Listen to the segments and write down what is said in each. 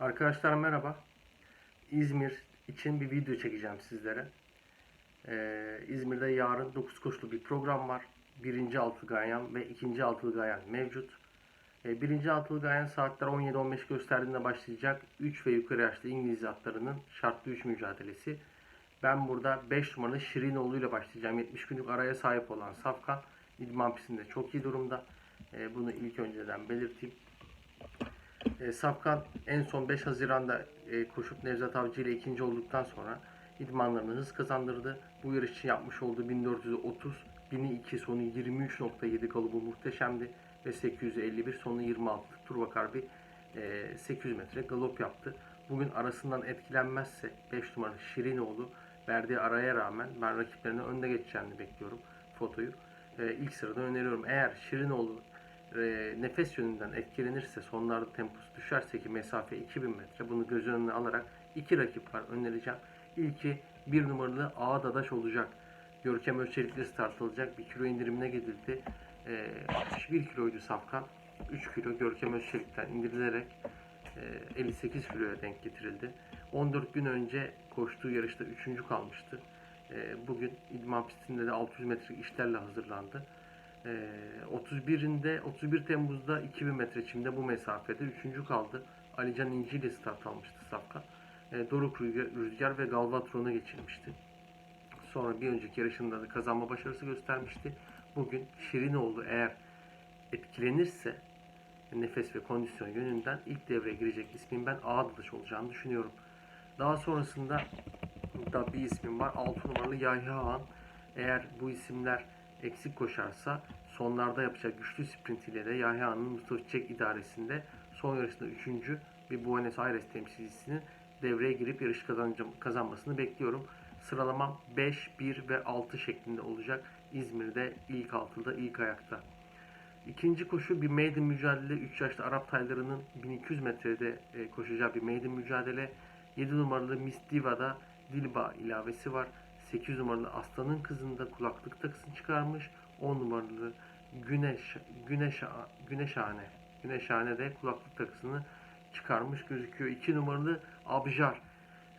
Arkadaşlar merhaba. İzmir için bir video çekeceğim sizlere. Ee, İzmir'de yarın 9 koşulu bir program var. Birinci altılı gayan ve ikinci altılı gayan mevcut. Ee, birinci altılı gayan saatler 17-15 gösterdiğinde başlayacak. 3 ve yukarı yaşlı İngiliz atlarının şartlı 3 mücadelesi. Ben burada 5 numaralı Şirinoğlu ile başlayacağım. 70 günlük araya sahip olan Safkan idman pistinde çok iyi durumda. Ee, bunu ilk önceden belirteyim. E, Safkan en son 5 Haziran'da e, koşup Nevzat Avcı ile ikinci olduktan sonra idmanlarını hız kazandırdı. Bu yarış için yapmış olduğu 1430, 1002 sonu 23.7 kalıbı muhteşemdi ve 851 sonu 26 Turbakar bir e, 800 metre galop yaptı. Bugün arasından etkilenmezse 5 numaralı Şirinoğlu verdiği araya rağmen ben rakiplerine önde geçeceğini bekliyorum fotoyu. E, ilk sıradan öneriyorum. Eğer Şirinoğlu e, nefes yönünden etkilenirse sonlarda temposu düşerse ki mesafe 2000 metre bunu göz önüne alarak iki rakip var önereceğim. İlki bir numaralı Ağa Dadaş olacak. Görkem Özçelik'le start alacak. 1 kilo indirimine gidildi. E, 61 kiloydu Safkan. 3 kilo Görkem Özçelik'ten indirilerek e, 58 kiloya denk getirildi. 14 gün önce koştuğu yarışta 3. kalmıştı. E, bugün idman pistinde de 600 metrelik işlerle hazırlandı. Ee, 31'inde 31 Temmuz'da 2000 metre çimde bu mesafede 3. kaldı. Alican İnci ile start almıştı Safkan. Ee, Doruk Rüzgar, ve Galvatron'u geçirmişti. Sonra bir önceki yarışında da kazanma başarısı göstermişti. Bugün Şirinoğlu eğer etkilenirse nefes ve kondisyon yönünden ilk devreye girecek ismin ben Ağdaş olacağını düşünüyorum. Daha sonrasında da bir ismim var. 6 numaralı Yahya Han. Eğer bu isimler eksik koşarsa sonlarda yapacak güçlü sprint ile de Yahya Han'ın Mustafa Çiçek idaresinde son yarışında 3. bir Buenos Aires temsilcisinin devreye girip yarış kazanmasını bekliyorum. Sıralamam 5, 1 ve 6 şeklinde olacak. İzmir'de ilk altıda ilk ayakta. İkinci koşu bir maiden mücadele. 3 yaşlı Arap taylarının 1200 metrede e, koşacağı bir maiden mücadele. 7 numaralı Miss Diva'da Dilba ilavesi var. 8 numaralı Aslan'ın kızında kulaklık takısını çıkarmış. 10 numaralı Güneş Güneş Güneşhane Güneşhane de kulaklık takısını çıkarmış gözüküyor. 2 numaralı Abjar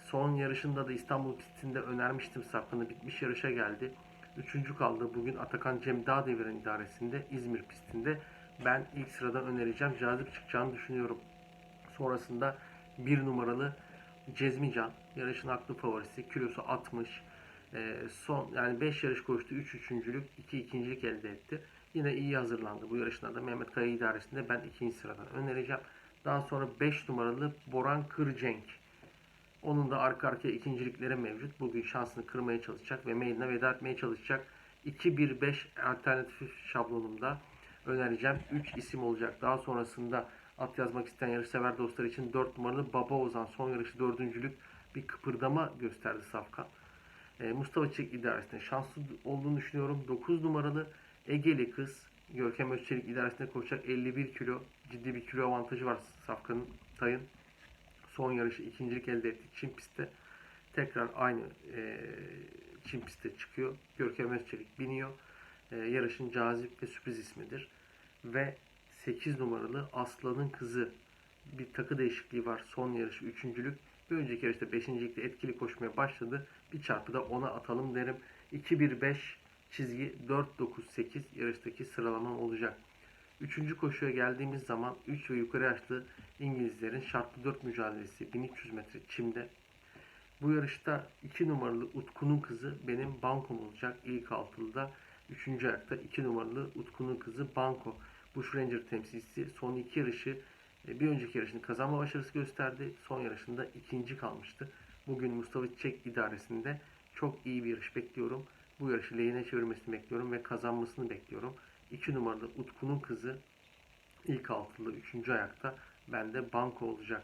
son yarışında da İstanbul pistinde önermiştim Safkan'ı bitmiş yarışa geldi. Üçüncü kaldı. Bugün Atakan Cem Dağdevir'in idaresinde İzmir pistinde. Ben ilk sıradan önereceğim. Cazip çıkacağını düşünüyorum. Sonrasında bir numaralı Cezmican. Yarışın aklı favorisi. Kilosu 60. Ee, son yani 5 yarış koştu. 3 üçüncülük, 2 ikincilik elde etti. Yine iyi hazırlandı bu yarışlarda da Mehmet Kaya idaresinde ben ikinci sıradan önereceğim. Daha sonra 5 numaralı Boran Kırcenk. Onun da arka arkaya ikincilikleri mevcut. Bugün şansını kırmaya çalışacak ve mailine veda etmeye çalışacak. 2-1-5 alternatif şablonumda önereceğim. 3 isim olacak. Daha sonrasında at yazmak isteyen yarışsever dostlar için 4 numaralı Baba Ozan son yarışı dördüncülük bir kıpırdama gösterdi Safkan. Ee, Mustafa Çelik idaresinde şanslı olduğunu düşünüyorum. 9 numaralı Egeli kız Görkem Özçelik idaresinde koşacak 51 kilo. Ciddi bir kilo avantajı var Safkan'ın, Tay'ın son yarışı ikincilik elde etti Çin pistte. Tekrar aynı e, Çin pistte çıkıyor. Görkem Özçelik biniyor. E, yarışın cazip ve sürpriz ismidir. Ve 8 numaralı Aslan'ın kızı bir takı değişikliği var. Son yarışı üçüncülük. Bir önceki yarışta beşincilikte etkili koşmaya başladı. Bir çarpıda ona atalım derim. 2-1-5 çizgi 4-9-8 yarıştaki sıralamam olacak. Üçüncü koşuya geldiğimiz zaman 3 ve yukarı yaşlı İngilizlerin şartlı 4 mücadelesi 1300 metre çimde. Bu yarışta 2 numaralı Utku'nun kızı benim bankom olacak ilk altılıda. 3. ayakta 2 numaralı Utku'nun kızı Banko. Bush Ranger temsilcisi son iki yarışı bir önceki yarışını kazanma başarısı gösterdi. Son yarışında ikinci kalmıştı. Bugün Mustafa Çiçek idaresinde çok iyi bir yarış bekliyorum. Bu yarışı lehine çevirmesini bekliyorum ve kazanmasını bekliyorum. 2 numaralı Utku'nun kızı ilk altılı 3. ayakta bende banko olacak.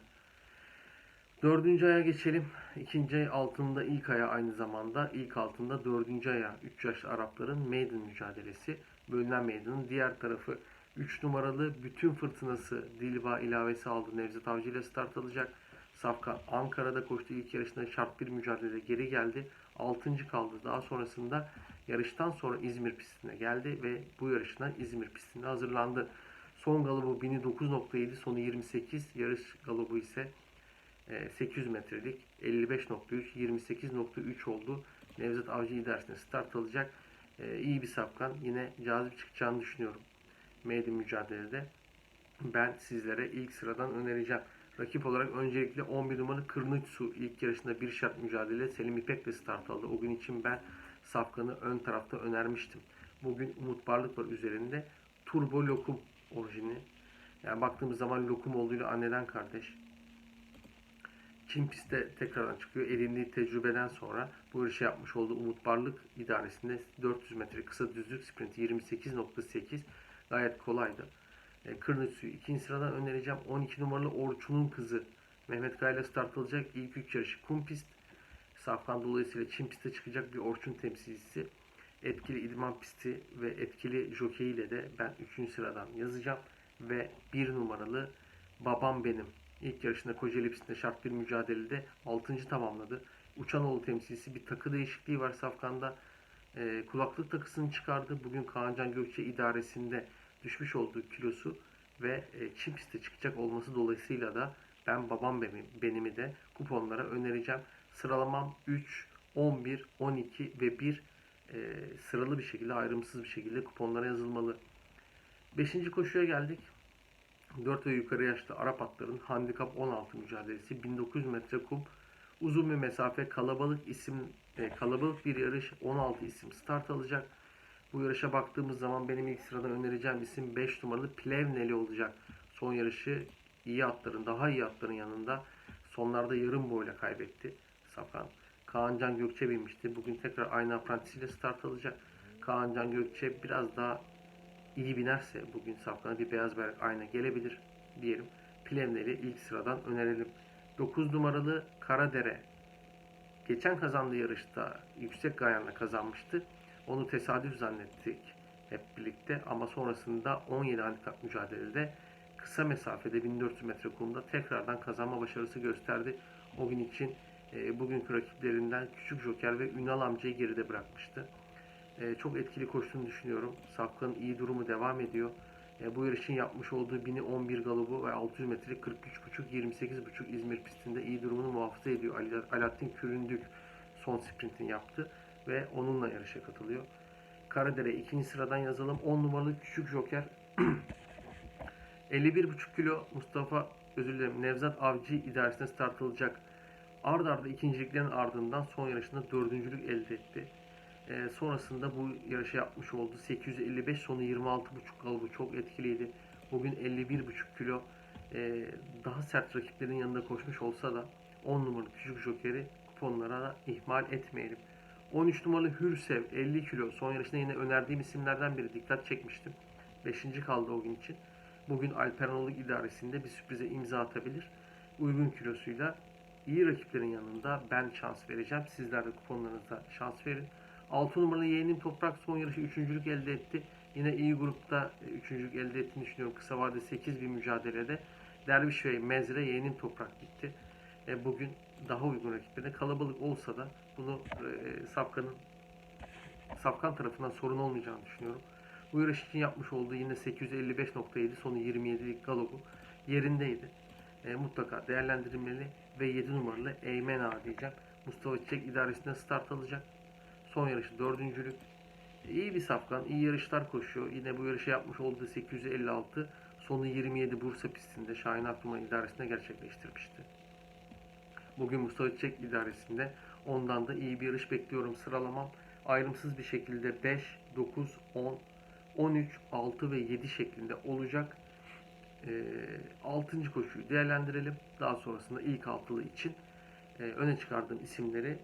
Dördüncü aya geçelim. İkinci altında ilk aya aynı zamanda ilk altında dördüncü aya 3 yaşlı Arapların maiden mücadelesi. Bölünen maidanın diğer tarafı 3 numaralı bütün fırtınası Dilba ilavesi aldı. Nevzat Avcı ile start alacak. Safkan Ankara'da koştuğu ilk yarışında şart bir mücadelede geri geldi. 6. kaldı. Daha sonrasında yarıştan sonra İzmir pistine geldi ve bu yarışına İzmir pistine hazırlandı. Son galobu 1009.7, sonu 28. Yarış galobu ise e, 800 metrelik 55.3 28.3 oldu. Nevzat Avcı idaresinde start alacak. E, iyi bir safkan. Yine cazip çıkacağını düşünüyorum. Meydan mücadelede. Ben sizlere ilk sıradan önereceğim. Rakip olarak öncelikle 11 numaralı Kırnıçsu ilk yarışında bir şart mücadele Selim İpek'le start aldı. O gün için ben Safkan'ı ön tarafta önermiştim. Bugün Umut Barlık var üzerinde. Turbo Lokum orijini. Yani baktığımız zaman Lokum olduğuyla anneden kardeş. Çin pistte tekrardan çıkıyor. Edindiği tecrübeden sonra bu yarışı yapmış olduğu Umut Barlık idaresinde 400 metre kısa düzlük sprinti 28.8 gayet kolaydı. E, Kırnıçsu'yu ikinci sıradan önereceğim. 12 numaralı Orçun'un kızı Mehmet Kaya start alacak. İlk üç yarışı kum pist. Safkan dolayısıyla Çin pistte çıkacak bir Orçun temsilcisi. Etkili idman pisti ve etkili jockey ile de ben 3. sıradan yazacağım. Ve 1 numaralı Babam Benim. İlk yarışında Kocaeli pistinde şart bir mücadelede 6. tamamladı. Uçanoğlu temsilcisi bir takı değişikliği var Safkan'da. E, kulaklık takısını çıkardı. Bugün Kaancan Gökçe idaresinde düşmüş olduğu kilosu ve e, pistte çıkacak olması dolayısıyla da ben babam benim, benimi de kuponlara önereceğim. Sıralamam 3, 11, 12 ve 1 e, sıralı bir şekilde ayrımsız bir şekilde kuponlara yazılmalı. Beşinci koşuya geldik. 4 ve yukarı yaşlı Arap atların handikap 16 mücadelesi 1900 metre kum uzun bir mesafe kalabalık isim e, kalabalık bir yarış 16 isim start alacak. Bu yarışa baktığımız zaman benim ilk sıradan önereceğim isim 5 numaralı Plevneli olacak. Son yarışı iyi atların, daha iyi atların yanında sonlarda yarım boyla kaybetti Safkan. Kaancan Gökçe binmişti. Bugün tekrar aynı aprantisiyle start alacak. Kaancan Gökçe biraz daha iyi binerse bugün Safkan'a bir beyaz bayrak ayna gelebilir diyelim. Plevneli ilk sıradan önerelim. 9 numaralı Karadere geçen kazandığı yarışta yüksek gayanla kazanmıştı. Onu tesadüf zannettik hep birlikte ama sonrasında 17 handikap mücadelede kısa mesafede 1400 metre kumda tekrardan kazanma başarısı gösterdi. O gün için e, bugünkü rakiplerinden Küçük Joker ve Ünal amcayı geride bırakmıştı. E, çok etkili koştuğunu düşünüyorum. Safkan'ın iyi durumu devam ediyor. E, bu yarışın yapmış olduğu 1011 galobu ve 600 metre 43.5-28.5 İzmir pistinde iyi durumunu muhafaza ediyor. Ali, Alaaddin Küründük son sprintini yaptı ve onunla yarışa katılıyor. Karadere ikinci sıradan yazalım. 10 numaralı Küçük Joker 51,5 kilo Mustafa özür dilerim Nevzat Avcı idaresine start alacak. Ard arda ikinciliklerin ardından son yarışında dördüncülük elde etti. Ee, sonrasında bu yarışı yapmış oldu. 855 sonu 26,5 kalıbı çok etkiliydi. Bugün 51,5 kilo e, daha sert rakiplerin yanında koşmuş olsa da 10 numaralı küçük jokeri kuponlara da ihmal etmeyelim. 13 numaralı Hürsev 50 kilo son yarışında yine önerdiğim isimlerden biri dikkat çekmiştim. 5. kaldı o gün için. Bugün Alperanoluk idaresinde bir sürprize imza atabilir. Uygun kilosuyla iyi rakiplerin yanında ben şans vereceğim. Sizler de kuponlarınızda şans verin. 6 numaralı yeğenim Toprak son yarışı üçüncülük elde etti. Yine iyi grupta üçüncülük elde ettiğini düşünüyorum. Kısa vadede 8 bir mücadelede. Derviş ve Mezre yeğenim Toprak gitti. E, bugün daha uygun rakiplerine kalabalık olsa da bunu e, Safkan'ın Safkan tarafından sorun olmayacağını düşünüyorum. Bu yarış için yapmış olduğu yine 855.7 sonu 27'lik galobu yerindeydi. E, mutlaka değerlendirilmeli ve 7 numaralı Eymen Ağa diyeceğim. Mustafa Çiçek idaresinde start alacak. Son yarışı dördüncülük. İyi bir safkan, iyi yarışlar koşuyor. Yine bu yarışı yapmış olduğu 856 sonu 27 Bursa pistinde Şahin Aklıma idaresinde gerçekleştirmişti. Bugün Mustafa Çiçek idaresinde ondan da iyi bir yarış bekliyorum. Sıralamam ayrımsız bir şekilde 5, 9, 10, 13, 6 ve 7 şeklinde olacak. E, 6. koşuyu değerlendirelim. Daha sonrasında ilk altılı için e, öne çıkardığım isimleri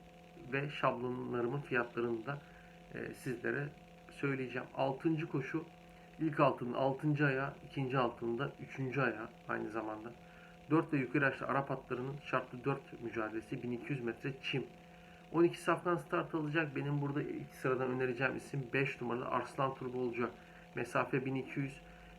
ve şablonlarımın fiyatlarını da e, sizlere söyleyeceğim. 6. koşu ilk altının 6. ayağı, ikinci altında 3. ayağı aynı zamanda. 4 ve yukarı yaşlı Arap atlarının şartlı 4 mücadelesi 1200 metre çim. 12 safkan start alacak. Benim burada ilk sıradan önereceğim isim 5 numaralı Arslan Turbo olacak. Mesafe 1200.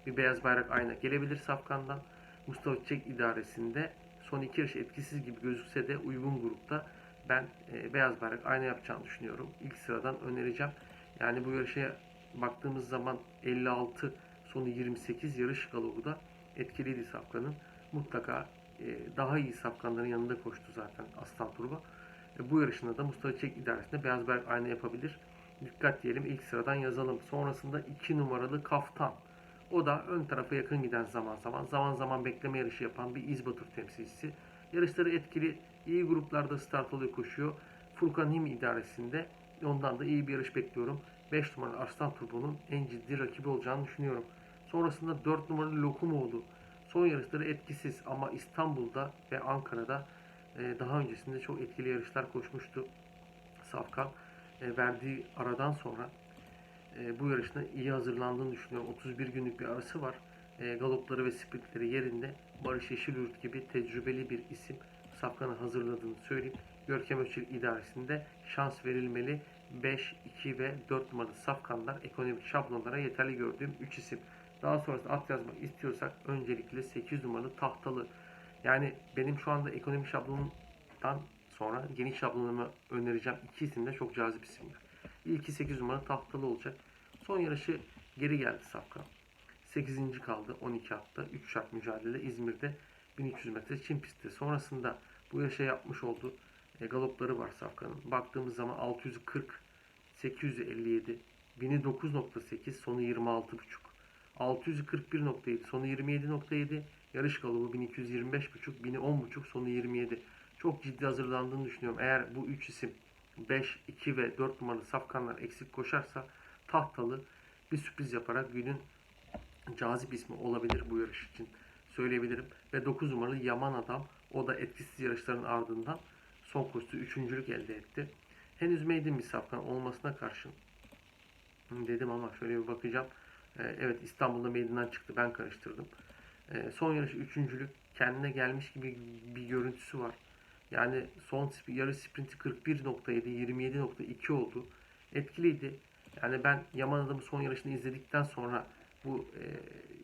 Bir beyaz bayrak ayna gelebilir safkandan. Mustafa Çiçek idaresinde son iki yarış etkisiz gibi gözükse de uygun grupta ben e, beyaz bayrak ayna yapacağını düşünüyorum. İlk sıradan önereceğim. Yani bu yarışa baktığımız zaman 56 sonu 28 yarış galobu da etkiliydi Safkan'ın. Mutlaka e, daha iyi safkanların yanında koştu zaten Aslan Turba. E, bu yarışında da Mustafa Çek idaresinde Beyaz Berk aynı yapabilir. Dikkat diyelim ilk sıradan yazalım. Sonrasında 2 numaralı Kaftan. O da ön tarafa yakın giden zaman zaman. Zaman zaman bekleme yarışı yapan bir İzbatur temsilcisi. Yarışları etkili. İyi gruplarda start oluyor koşuyor. Furkan Him idaresinde. Ondan da iyi bir yarış bekliyorum. 5 numaralı Arslan Turbo'nun en ciddi rakibi olacağını düşünüyorum. Sonrasında 4 numaralı Lokumoğlu. Son yarışları etkisiz ama İstanbul'da ve Ankara'da e, daha öncesinde çok etkili yarışlar koşmuştu. Safkan e, verdiği aradan sonra e, bu yarışına iyi hazırlandığını düşünüyorum. 31 günlük bir arası var. Galopları ve sprintleri yerinde. Barış Yeşilyurt gibi tecrübeli bir isim Safkan'ı hazırladığını söyleyeyim. Görkem Özçelik idaresinde şans verilmeli. 5, 2 ve 4 numaralı safkanlar ekonomik şablonlara yeterli gördüğüm 3 isim. Daha sonrasında at yazmak istiyorsak öncelikle 8 numaralı tahtalı. Yani benim şu anda ekonomik şablonundan sonra geniş şablonumu önereceğim iki isim de çok cazip isimler. İlki 8 numaralı tahtalı olacak. Son yarışı geri geldi Safkan. 8. kaldı 12 hatta 3 şart mücadele İzmir'de 1300 metre çim pistte. Sonrasında bu yarışa yapmış olduğu e, galopları var Safkan'ın. Baktığımız zaman 640, 857, 1009.8, sonu 26.5. 641.7, sonu 27.7. Yarış galobu 1225.5, 1010.5, sonu 27. Çok ciddi hazırlandığını düşünüyorum. Eğer bu 3 isim 5, 2 ve 4 numaralı safkanlar eksik koşarsa tahtalı bir sürpriz yaparak günün cazip ismi olabilir bu yarış için söyleyebilirim. Ve 9 numaralı Yaman Adam o da etkisiz yarışların ardından son koşusu üçüncülük elde etti. Henüz maiden bir safkan olmasına karşın dedim ama şöyle bir bakacağım. Ee, evet İstanbul'da meydandan çıktı ben karıştırdım. Ee, son yarışı üçüncülük kendine gelmiş gibi bir görüntüsü var. Yani son yarış sprinti 41.7 27.2 oldu. Etkiliydi. Yani ben Yaman Adam'ı son yarışını izledikten sonra bu e,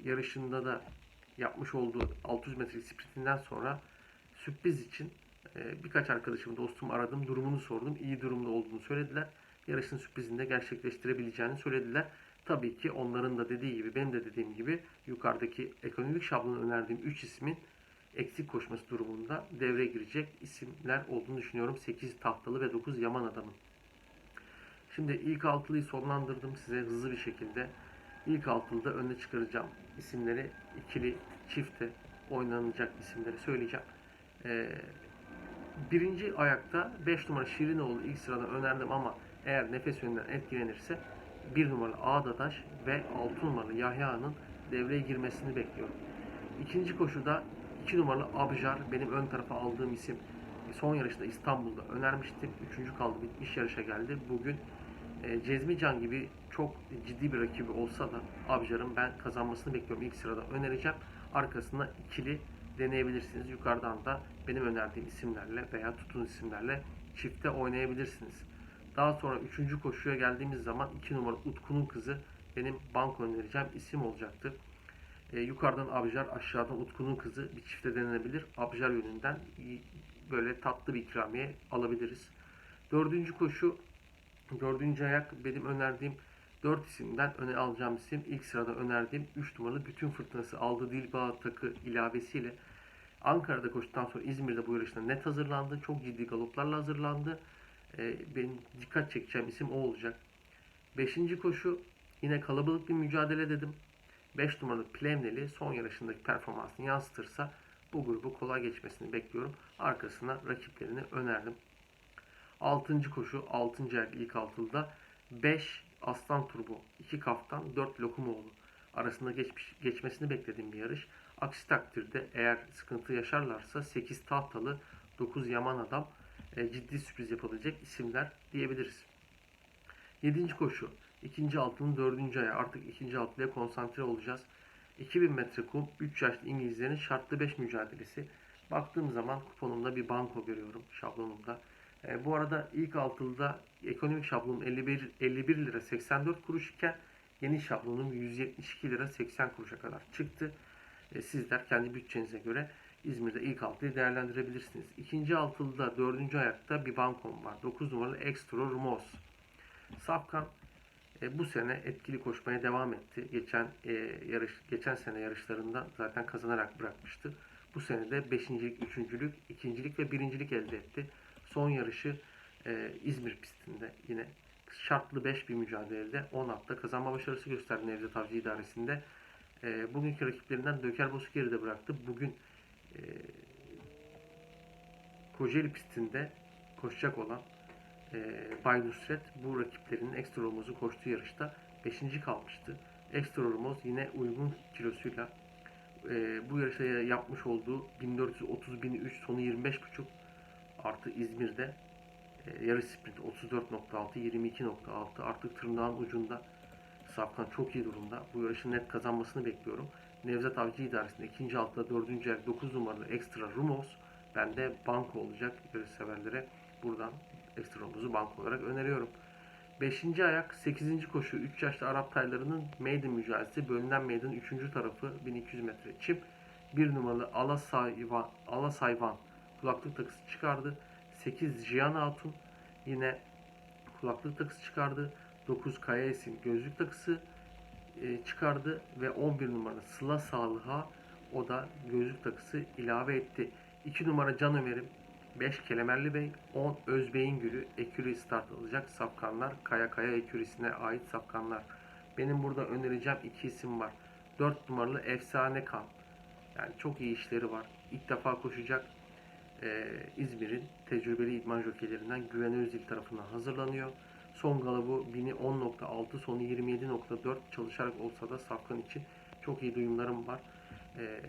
yarışında da yapmış olduğu 600 metrelik sprintinden sonra sürpriz için e, birkaç arkadaşım, dostum aradım, durumunu sordum. İyi durumda olduğunu söylediler. Yarışın sürprizini de gerçekleştirebileceğini söylediler. Tabii ki onların da dediği gibi, benim de dediğim gibi yukarıdaki ekonomik şablonu önerdiğim 3 ismin eksik koşması durumunda devreye girecek isimler olduğunu düşünüyorum. 8 tahtalı ve 9 yaman adamın. Şimdi ilk altılıyı sonlandırdım size hızlı bir şekilde. İlk altılıda öne çıkaracağım isimleri ikili çifte oynanacak isimleri söyleyeceğim. Ee, birinci ayakta 5 numara Şirinoğlu ilk sırada önerdim ama eğer nefes yönünden etkilenirse 1 numaralı Ağdadaş ve 6 numaralı Yahya'nın devreye girmesini bekliyorum. İkinci koşuda 2 numaralı Abjar benim ön tarafa aldığım isim. Son yarışta İstanbul'da önermiştim. Üçüncü kaldı bitmiş yarışa geldi. Bugün e, Cezmi Can gibi çok ciddi bir rakibi olsa da Abjar'ın ben kazanmasını bekliyorum. İlk sırada önereceğim. Arkasında ikili deneyebilirsiniz. Yukarıdan da benim önerdiğim isimlerle veya tutun isimlerle çifte oynayabilirsiniz. Daha sonra üçüncü koşuya geldiğimiz zaman 2 numara Utku'nun kızı benim banko önereceğim isim olacaktı. E, yukarıdan Abjar, aşağıdan Utku'nun kızı bir çifte denenebilir. Abjar yönünden böyle tatlı bir ikramiye alabiliriz. Dördüncü koşu, dördüncü ayak benim önerdiğim dört isimden öne alacağım isim. İlk sırada önerdiğim 3 numaralı bütün fırtınası aldığı Dilbağ takı ilavesiyle Ankara'da koştuktan sonra İzmir'de bu yarışına net hazırlandı. Çok ciddi galoplarla hazırlandı. E, benim dikkat çekeceğim isim o olacak. Beşinci koşu yine kalabalık bir mücadele dedim. 5 numaralı Plemneli son yarışındaki performansını yansıtırsa bu grubu kolay geçmesini bekliyorum. Arkasına rakiplerini önerdim. 6. koşu 6. ayak ilk altılıda 5 Aslan Turbo, 2 Kaftan, 4 Lokumoğlu arasında geçmiş, geçmesini beklediğim bir yarış. Aksi takdirde eğer sıkıntı yaşarlarsa 8 Tahtalı, 9 Yaman Adam e, ciddi sürpriz yapabilecek isimler diyebiliriz. 7. koşu ikinci altının 4. ayağı artık ikinci altılıya konsantre olacağız. 2000 metre kum 3 yaşlı İngilizlerin şartlı 5 mücadelesi. Baktığım zaman kuponumda bir banko görüyorum şablonumda. E, bu arada ilk altılıda ekonomik şablonum 51, 51 lira 84 kuruş iken yeni şablonum 172 lira 80 kuruşa kadar çıktı. E, sizler kendi bütçenize göre İzmir'de ilk altıyı değerlendirebilirsiniz. İkinci altılıda dördüncü ayakta bir bankom var. 9 numaralı Extra Rumos. Safkan e, bu sene etkili koşmaya devam etti. Geçen e, yarış geçen sene yarışlarında zaten kazanarak bırakmıştı. Bu sene de beşincilik, üçüncülük, ikincilik ve birincilik elde etti. Son yarışı e, İzmir pistinde yine şartlı 5 bir mücadelede 10 hafta kazanma başarısı gösterdi Nevzat Avcı idaresinde. E, bugünkü rakiplerinden Döker Bozuk geride bıraktı. Bugün e, Kocaeli pistinde koşacak olan e, Bay Nusret bu rakiplerinin Ekstra Hormoz'u koştuğu yarışta 5. kalmıştı. Ekstra Hormoz yine uygun kilosuyla e, bu yarışta yapmış olduğu 1430-1003 sonu 25.5 artı İzmir'de e, yarış sprint 34.6 22.6 artık tırnağın ucunda Safkan çok iyi durumda. Bu yarışın net kazanmasını bekliyorum. Nevzat Avcı idaresinde ikinci altta dördüncü ayak 9 numaralı Extra Rumos bende banko olacak yarış severlere buradan Extra Rumos'u banko olarak öneriyorum. 5. ayak 8. koşu 3 yaşlı Arap taylarının maiden mücadelesi bölünen meydanın 3. tarafı 1200 metre çip 1 numaralı Alasayvan, Alasayvan kulaklık takısı çıkardı. 8 Jiyan Hatun yine kulaklık takısı çıkardı. 9 Kaya Esin gözlük takısı e, çıkardı ve 11 numara Sıla Sağlığa o da gözlük takısı ilave etti. 2 numara Can Ömer'im 5 Kelemerli Bey 10 Özbey'in Gülü Eküri start alacak safkanlar Kaya Kaya Ekürisi'ne ait safkanlar. Benim burada önereceğim iki isim var. 4 numaralı Efsane Kan. Yani çok iyi işleri var. İlk defa koşacak. Ee, İzmir'in tecrübeli idman jokeylerinden Güven Özdil tarafından hazırlanıyor. Son galabı 1000'i 10.6, sonu 27.4 çalışarak olsa da Safkan için çok iyi duyumlarım var. Ee,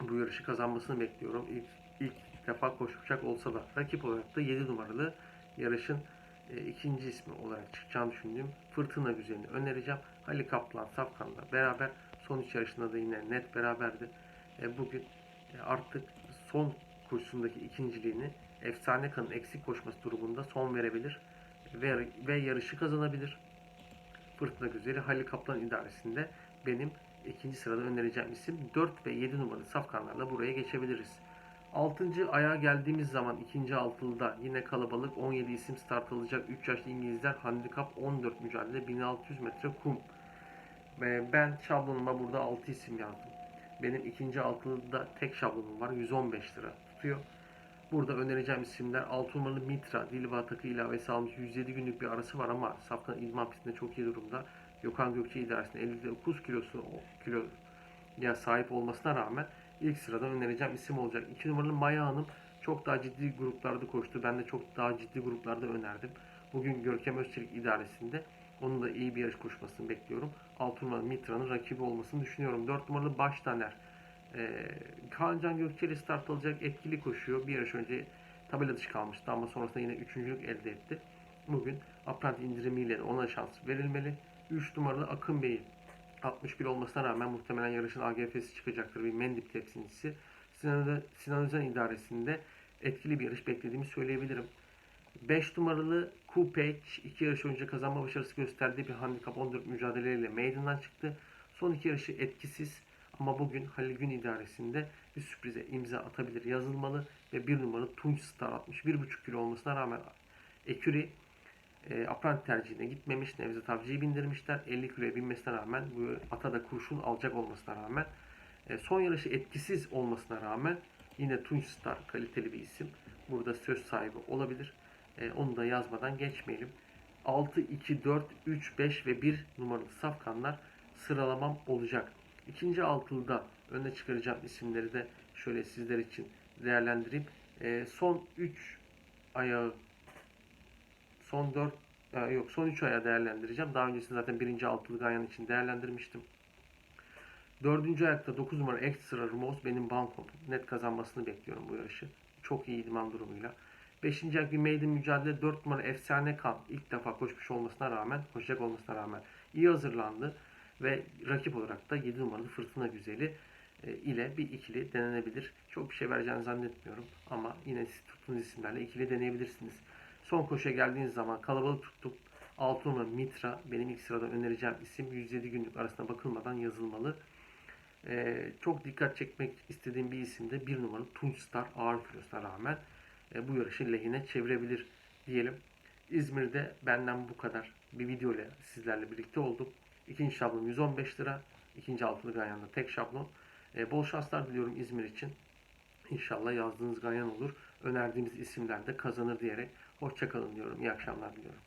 bu yarışı kazanmasını bekliyorum. İlk, ilk defa koşacak olsa da rakip olarak da 7 numaralı yarışın e, ikinci ismi olarak çıkacağını düşündüğüm Fırtına Güzeli'ni önereceğim. Ali Kaplan Safkan'la beraber son üç yarışında da yine net beraberdi. E, bugün e, artık son koşusundaki ikinciliğini Efsane Kan'ın eksik koşması durumunda son verebilir ve, ve yarışı kazanabilir. Fırtına Güzeli Halil Kaplan idaresinde benim ikinci sırada önereceğim isim 4 ve 7 numaralı safkanlarla buraya geçebiliriz. 6. ayağa geldiğimiz zaman ikinci altılıda yine kalabalık 17 isim start alacak 3 yaşlı İngilizler handikap 14 mücadele 1600 metre kum. Ben şablonuma burada 6 isim yazdım. Benim ikinci altılıda tek şablonum var 115 lira tutuyor. Burada önereceğim isimler 6 numaralı Mitra, Dilva takı ilavesi almış 107 günlük bir arası var ama Safkan İdman pistinde çok iyi durumda. Gökhan Gökçe idaresinde 59 kilosu kilo ya sahip olmasına rağmen ilk sıradan önereceğim isim olacak. 2 numaralı Maya Hanım çok daha ciddi gruplarda koştu. Ben de çok daha ciddi gruplarda önerdim. Bugün Görkem Özçelik idaresinde onun da iyi bir yarış koşmasını bekliyorum. 6 numaralı Mitra'nın rakibi olmasını düşünüyorum. 4 numaralı Baştaner. Ee, Kaan Gökçeli start alacak etkili koşuyor. Bir yarış önce tabela dışı kalmıştı ama sonrasında yine üçüncülük elde etti. Bugün apprenti indirimiyle de ona şans verilmeli. 3 numaralı Akın Bey'i 61 olmasına rağmen muhtemelen yarışın AGF'si çıkacaktır. Bir Mendip temsilcisi. Sinan, Özen idaresinde etkili bir yarış beklediğimi söyleyebilirim. 5 numaralı Kupage 2 yarış önce kazanma başarısı gösterdiği bir handikap 14 mücadeleyle meydandan çıktı. Son iki yarışı etkisiz ama bugün Halil Gün idaresinde bir sürprize imza atabilir yazılmalı ve bir numaralı Tunç Star 61,5 kilo olmasına rağmen Eküri e, apprenti tercihine gitmemiş. Nevzat Avcı'yı bindirmişler. 50 kiloya binmesine rağmen bu ata da kurşun alacak olmasına rağmen e, son yarışı etkisiz olmasına rağmen yine Tunç Star kaliteli bir isim. Burada söz sahibi olabilir. E, onu da yazmadan geçmeyelim. 6, 2, 4, 3, 5 ve 1 numaralı safkanlar sıralamam olacak. İkinci altılıda öne çıkaracağım isimleri de şöyle sizler için değerlendireyim. E, son 3 ayağı son 4 e, yok son 3 ayağı değerlendireceğim. Daha öncesinde zaten birinci altılı Ganyan için değerlendirmiştim. Dördüncü ayakta 9 numara Extra Rumos benim bankom. Net kazanmasını bekliyorum bu yarışı. Çok iyi idman durumuyla. Beşinci ayak bir maiden mücadele 4 numara Efsane Kan. ilk defa koşmuş olmasına rağmen, koşacak olmasına rağmen iyi hazırlandı. Ve rakip olarak da 7 numaralı Fırtına Güzeli e, ile bir ikili denenebilir. Çok bir şey vereceğini zannetmiyorum. Ama yine siz tuttuğunuz isimlerle ikili deneyebilirsiniz. Son koşuya geldiğiniz zaman kalabalık tuttum. 6 numara Mitra benim ilk sırada önereceğim isim 107 günlük arasına bakılmadan yazılmalı. Ee, çok dikkat çekmek istediğim bir isim de 1 numaralı Tunç Star ağır kilosuna rağmen e, bu yarışı lehine çevirebilir diyelim. İzmir'de benden bu kadar bir video ile sizlerle birlikte oldum. İkinci şablon 115 lira. İkinci altılı Ganyan'da tek şablon. E, bol şanslar diliyorum İzmir için. İnşallah yazdığınız ganyan olur. Önerdiğimiz isimler de kazanır diyerek hoşçakalın diyorum. İyi akşamlar diliyorum.